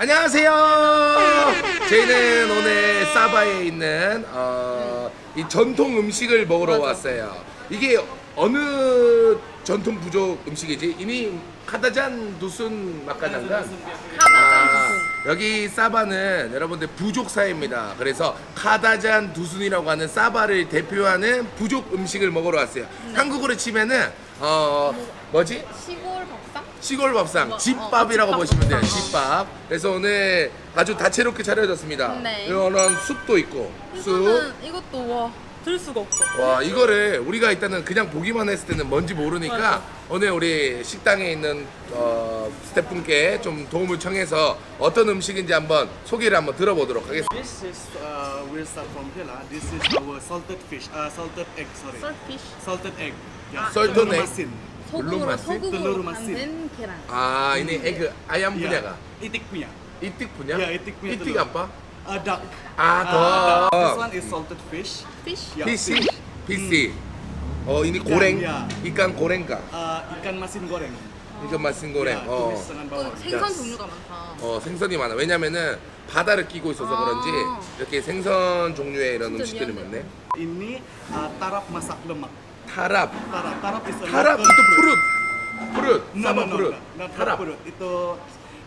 안녕하세요. 저희는 오늘 사바에 있는 어, 이 전통 음식을 먹으러 왔어요. 이게 어느 전통 부족 음식이지? 이미 카다잔 두순 마카장간. 아, 여기 사바는 여러분들 부족 사회입니다. 그래서 카다잔 두순이라고 하는 사바를 대표하는 부족 음식을 먹으러 왔어요. 한국으로 치면은 어 뭐지? 시골? 시골 밥상, 뭐, 집밥이라고 어, 보시면 돼요. 집밥. 집밥. 그래서 오늘 아주 다채롭게 차려졌습니다. 네. 이거는 숲도 있고, 숲. 이거는 이것도 와, 들 수가 없어. 와 이거를 우리가 일단은 그냥 보기만 했을 때는 뭔지 모르니까 맞아. 오늘 우리 식당에 있는 어, 스태프분께 좀 도움을 청해서 어떤 음식인지 한번 소개를 한번 들어보도록 하겠습니다. This is uh, we'll start from here lah. This is our salted fish, uh, salted egg. Sorry, 썰피쉬. salted egg. Yeah. Salted telur egg. masin. 소금으로? 소금으로 telur masin. 만든 계란. 아 ini 에그 아얌. 분야가 Itik punya. 이틱 분야? Yeah, itik punya 이틱 telur. 아빠? Uh, duck. 아, Uh, 더. duck. This one is salted fish. Yeah, PC, fish. PC. 어 ini Ikan, 고랭, ya. ikan 고랭가, Uh, ikan masin goreng. ikan masin 고랭. Yeah, 어. tumis dengan 또 bawang. 생선. 종류가 많다. 어, 생선이 많아. 왜냐면은 바다를 끼고 있어서 아. 그런지 이렇게 생선 종류의 이런 진짜 음식들이 미안해. 많네. Ini uh, tarap masak lemak. 타랍. Tarap, tarap is a 타랍 local itu fruit. 푸릇. No, 사바 no, no, 푸릇. no, not 타랍. fruit. Itu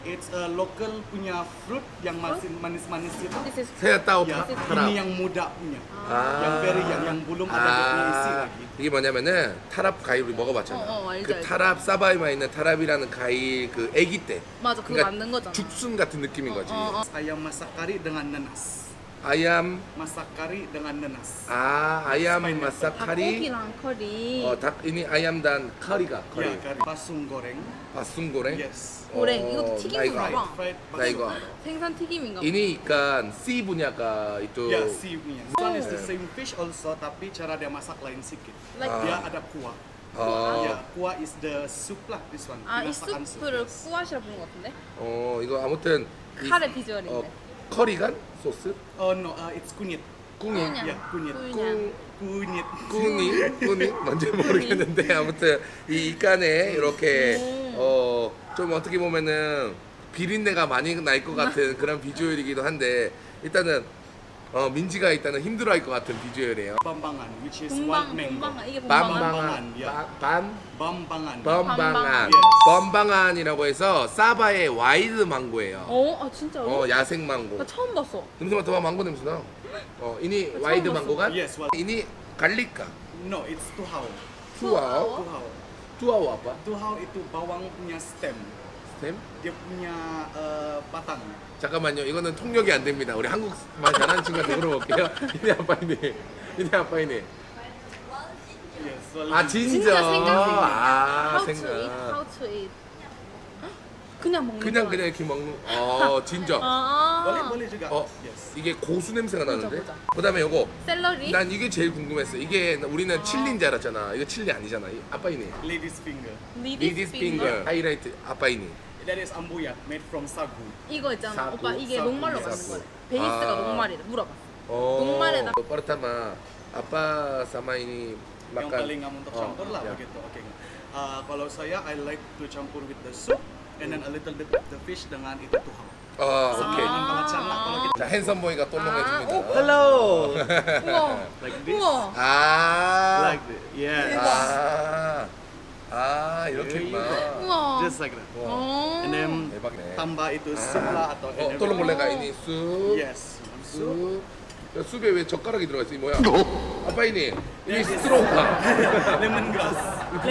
it's a local punya fruit yang masin manis-manis itu. This is 새야 따오 Ya, 타- 타랍. ini yang muda punya. 아. Yang very young, yang belum ada buahnya isi 아, lagi. 이게 뭐냐면은 타랍 과일 우리 먹어봤잖아. 어, 어, 알지, 그 알지. 타랍 사바이만 있는 타랍이라는 과일 그 아기 때. 맞아 그거 그러니까 만든 거잖아. 죽순 같은 느낌인 거지. 어, 어. Ayam masak kari dengan nanas. 아얌 Masak kari dengan nanas. 아 아얌 스파이스. 마사카리. 닭고기랑 커리. 어, 닭 ini 아얌 단 카리가 Ya, 카리. kari. Pasung goreng. 바순고랭. Yes. 고랭. 어, 이것도 튀긴 나 이거 알아. 봐. Fried 나 이거 pasung. 알아. 생선 튀김인가 봐. Ini ikan C 분야가 itu. Ya, si punya. This one is the same fish also, tapi cara dia masak lain sedikit. Like Dia ada kuah. 어, Ya, kuah is the soup lah, this one. 아, 이 Masakan 수프를 yes. 꾸아시라 부른 것 같은데? 어 이거 아무튼 이- 카레 비주얼인데. 어, 커리간 소스? Oh no, uh, it's kunyit. 꿍이 그냥. Ya, kunyit. 그냥. Kunyit. 꿍이 꿍이 뭔지 모르겠는데 아무튼 이 이간에 이렇게 음. 어좀 어떻게 보면은 비린내가 많이 날 것 같은 그런 비주얼이기도 한데 일단은 어 민지가 일단은 힘들어할 것 같은 비주얼이에요. Bambangan, which is 봉방, one mango. 봉방아. 이게 반 Bambangan. 범방안, Yes. 범방안이라고 해서 사바의 와일드 망고예요. 어? 아 진짜로? 어 야생 망고. 나 처음 봤어. 냄새 맡아봐 망고 냄새 나. 어 이니 처음 봤어. 망고가? Yes, 이니 갈릭가. No, it's tuhau. 투아오. Tuhau. 투아오 아빠. Tuhau itu bawang punya stem. 쌤? Dia punya uh, batang. 잠깐만요. 이거는 통역이 안 됩니다. 우리 한국말 잘하는 친구한테 물어볼게요. 이니 아빠이니. Yes. well, 아 진짜. 진짜 생각 아 How to eat? 생각. How to eat? 그냥 먹는 그냥. 그냥 이렇게 먹는. 어 진짜. 아. boleh boleh juga. 어 Yes. 이게 고수 냄새가 나는데. 보자. 그다음에 요거. 샐러리? 난 이게 제일 궁금했어. 이게 우리는 칠리인 줄 알았잖아. 이거 칠리 아니잖아. 이- 아빠이니. Ladies finger. 리디스 핑거 하이라이트 아빠이니. That is ambuyak made from sagu. 이거 있잖아. 사구, 오빠 이게 사구, 녹말로 사구. 만든 거래. 베이스가 아. 녹말이래. 물어봐. 어. 녹말에다- 빠르타마 아빠 사마이니 Yang makan. paling aman untuk 어, campur lah ya. begitu. Oke. Uh, kalau saya I like to campur with the soup and then a little bit of the fish dengan itu tuhau. 어, Sama 오케이. dengan belacan lah kalau kita 자, 핸섬보이가 똘롱해 아, 줍니다. 오. Hello. 우와. like this. 우와. 아. Like this. Yes. 아. 아, 이렇게구나. 우와. Just like that. 와, 어. And then 대박이네. tambah itu soup lah atau 어, 똘롱볼레가 이니 쑥. Yes. Soup. 쑥. 야, 숲에 왜 젓가락이 들어가 있어? 이 뭐야? 아빠이니, 이 스트로우파. Lemongrass.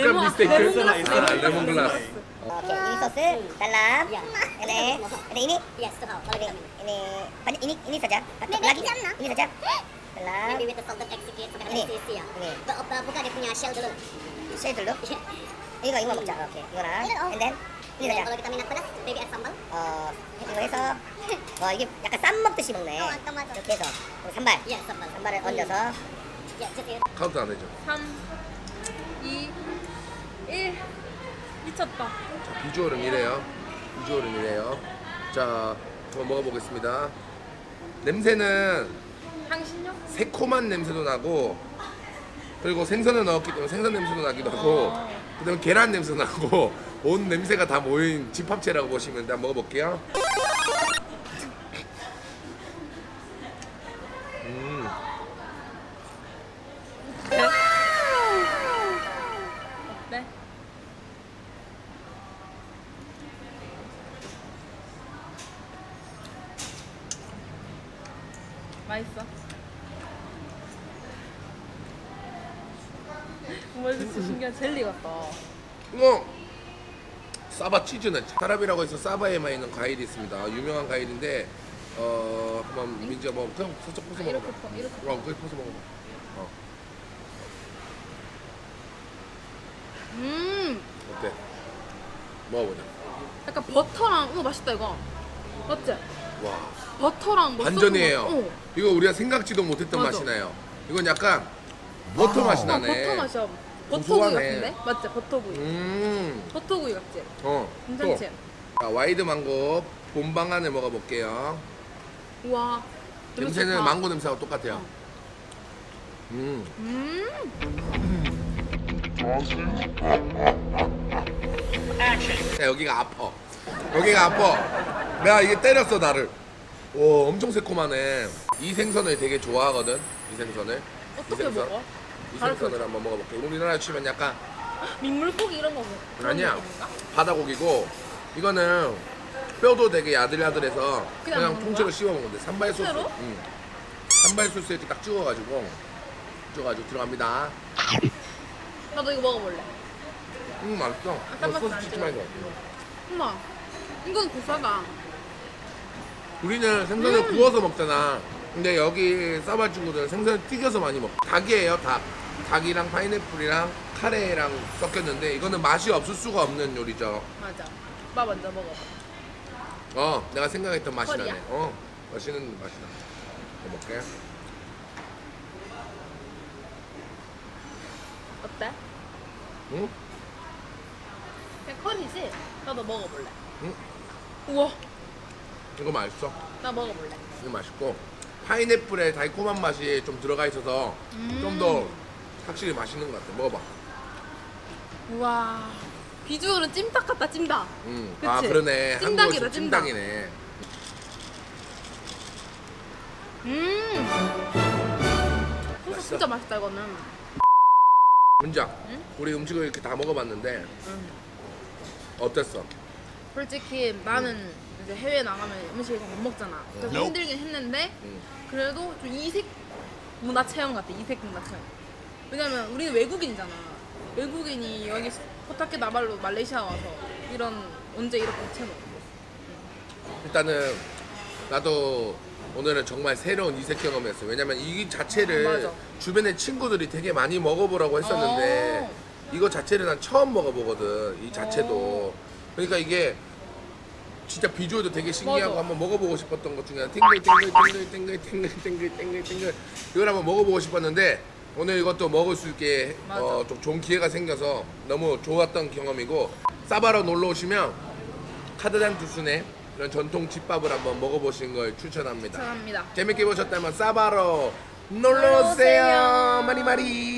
레몬- 미스테이크. 레몬글라스, 아, 레몬글라스. Oke, ini sosis dalam. Ini, ada ini. Yes, tuh. Kalau Ini, ini, ini, banyak ini, ini saja. Lagi, ini saja. Dalam. maybe with the salted egg sedikit sampai Ini. dengan isi ya. Ini. Bu- bu- Buka dia punya shell dulu. Saya dulu. I거 이거 먹자. 오케이. 이거랑. 이거. And then maybe add sambal. 어, 이거 해서 어 이게 약간 쌈 먹듯이 먹네. 어. 이렇게 해서 그리고 산발. 산발을 얹어서 just it. 카운트 안 해줘. 3, 2, 1. 미쳤다. 자, 비주얼은 이래요. 비주얼은 이래요. 자, 한번 먹어보겠습니다. 냄새는 향신료? 새콤한 냄새도 나고 그리고 생선을 넣었기 때문에 생선 냄새도 나기도 하고 그다음에 계란 냄새 나고 온 냄새가 다 모인 집합체라고 보시면 돼. 한번 먹어볼게요. 네. 맛있어? 진짜 신기한 젤리 같다. 이거 사바 치즈는 사랍이라고 해서 사바에만 있는 과일이 있습니다. 유명한 과일인데 어 한번 민지가 뭐 그냥 살짝 퍼서 아, 먹어봐. 이렇게 퍼- 이렇게 어, 그렇게 퍼서 먹어봐. 어, 음, 어때? 먹어보자. 약간 버터랑 어 맛있다 이거. 맞지? 와, 버터랑 뭐 반전이에요. 섞은 거. 어. 이거 우리가 생각지도 못했던 맞아. 맛이 나요. 이건 약간 버터 맛이 어, 나네. 버터 맛이야. 버터구이 고소하네. 같은데? 맞지? 버터구이. 음, 버터구이 같지? 어. 괜찮지? 또. 자, 와이드 망고 본방 안에 먹어볼게요. 우와. 냄새는 좋다. 망고 냄새하고 똑같아요. 어. 음. 음. 야, 여기가 아파. 여기가 아파. 내가 이게 때렸어 나를. 오 엄청 새콤하네. 이 생선을 되게 좋아하거든. 이 생선을. 어떻게. 먹어? 생선을 한번 먹어볼게. 우리나라 치면 약간 민물고기 이런 거 먹- 아니야? 바다고기고 이거는 뼈도 되게 야들야들해서 그냥 그냥, 먹는 통째로 거야? 씹어 먹는데 산발 소스. 통째로? 응. 산발 소스 이렇게 딱 찍어가지고 찍어가지고 들어갑니다. 나도 이거 먹어볼래. 음 맛있어. 딴 이거 맛은 소스 찍어. 말고. 엄마, 이건 고사다. 우리는 생선을 음. 구워서 먹잖아. 근데 여기 싸발 친구들은 생선을 튀겨서 많이 먹어. 닭이에요, 닭. 닭이랑 파인애플이랑 카레랑 섞였는데 이거는 맛이 없을 수가 없는 요리죠. 맞아. 오빠 먼저 먹어봐. 어, 내가 생각했던 맛이 펄이야. 나네. 어, 맛있는 맛이 나. 먹을게. 어때? 응? 그냥 컬이지? 나도 먹어볼래. 응? 우와, 이거 맛있어. 나 먹어볼래. 이거 맛있고 파인애플의 달콤한 맛이 좀 들어가 있어서 음. 좀더 확실히 맛있는 것 같아. 먹어봐. 우와, 비주얼은 찜닭 같다, 찜닭. 음. 그치? 아 그러네. 찜닭이다, 한국에서 찜닭. 찜닭이네. 음. 소스 맛있어? 진짜 맛있다, 이거는. 문장. 응? 우리 음식을 이렇게 다 먹어봤는데 음. 어땠어? 솔직히 나는 이제 해외 나가면 음식을 잘 못 먹잖아. 그래서 어. 힘들긴 했는데 음. 그래도 좀 이색 문화 체험 같아. 이색 문화 체험. 왜냐면 우리는 외국인이잖아. 외국인이 여기 코타키 나발로 말레이시아 와서 이런 언제 이렇게 체험. 일단은 나도 오늘은 정말 새로운 이색 경험이었어. 왜냐면 이 자체를 맞아. 주변에 친구들이 되게 많이 먹어보라고 했었는데 어. 이거 자체를 난 처음 먹어보거든. 이 자체도. 그러니까 이게 진짜 비주얼도 되게 신기하고 맞아. 한번 먹어보고 싶었던 것 중에 ting글 ting글 ting글 ting글 ting글 ting글 ting글 ting글 이걸 한번 먹어보고 싶었는데 오늘 이것도 먹을 수 있게 맞아. 어, 좀 좋은 기회가 생겨서 너무 좋았던 경험이고 사바로 놀러 오시면 카드단 두순의 이런 전통 집밥을 한번 먹어보시는 걸 추천합니다. 추천합니다. 재밌게 보셨다면 사바로 놀러 놀러 오세요. 오세요. 마리마리.